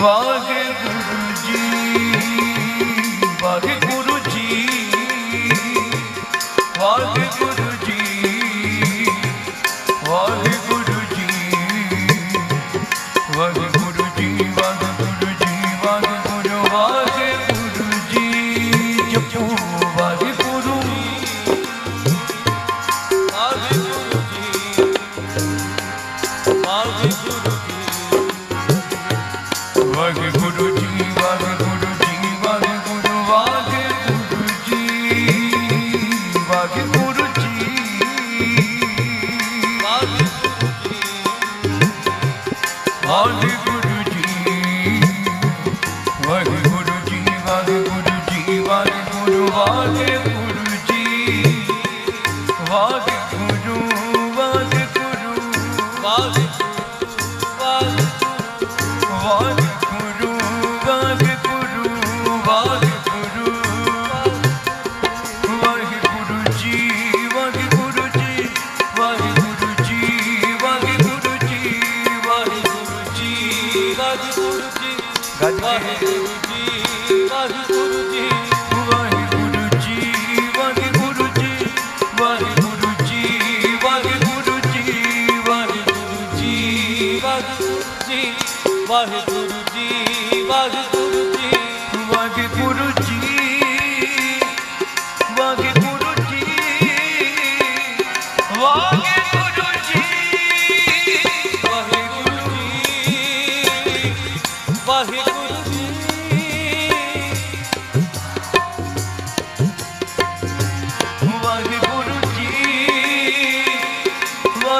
Walking All the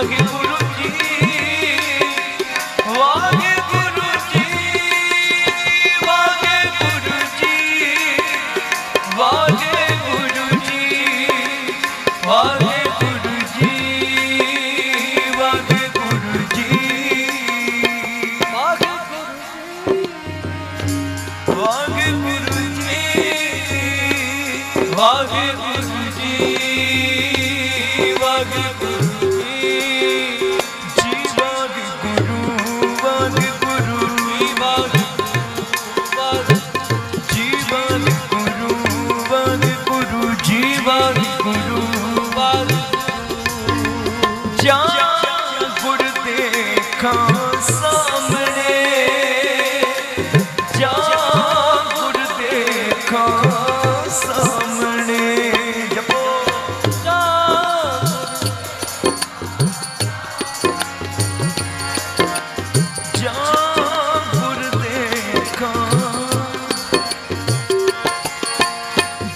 again. ਅੱਖਾਂ ਸਾਹਮਣੇ ਜਪੋ ਜਾਗੁਰ ਦੇ ਅੱਖਾਂ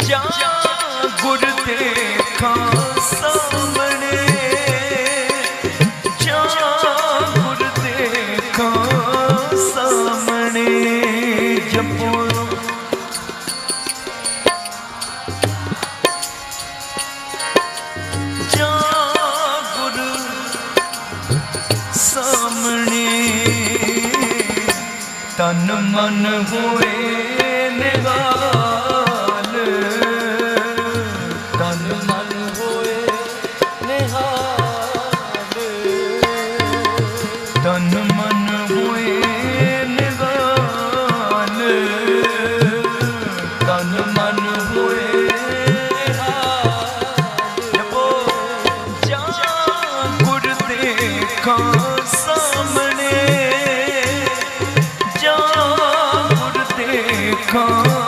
ਜਾਗੁਰ ਦੇ ਅੱਖਾਂ ਸਾਹਮਣੇ ਤਨ ਮਨ ਹੋਏ ਨਿਵਾਸ come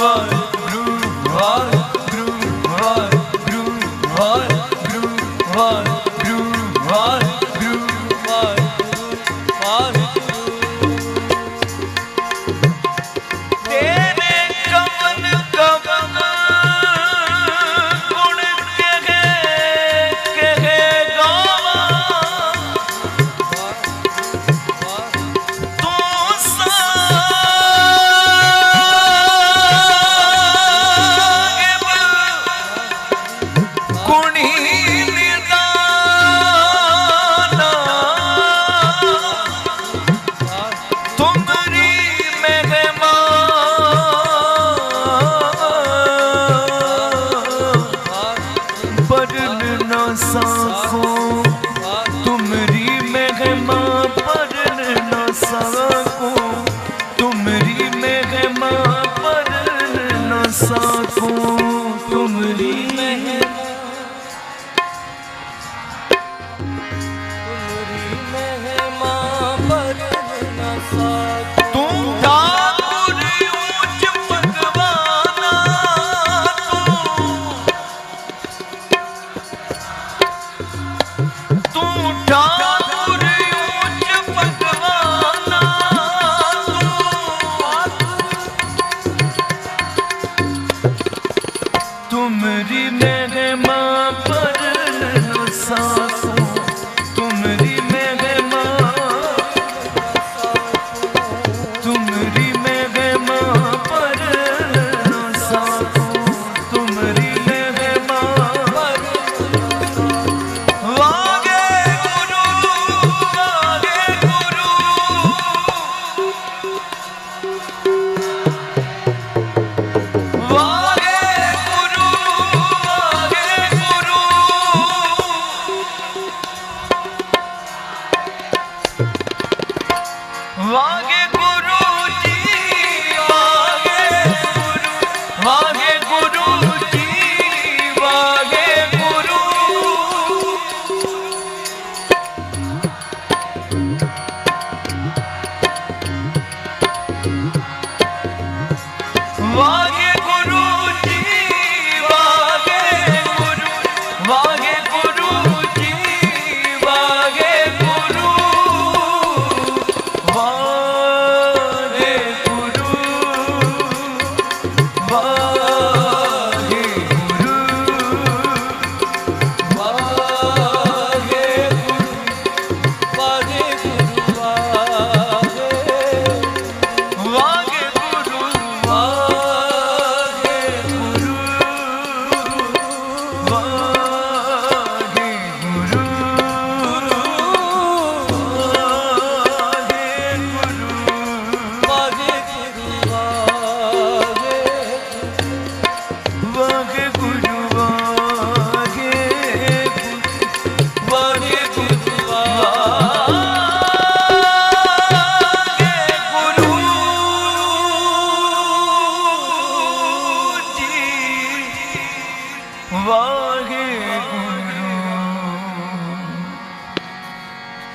Oh mom. good evening. 와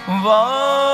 Whoa.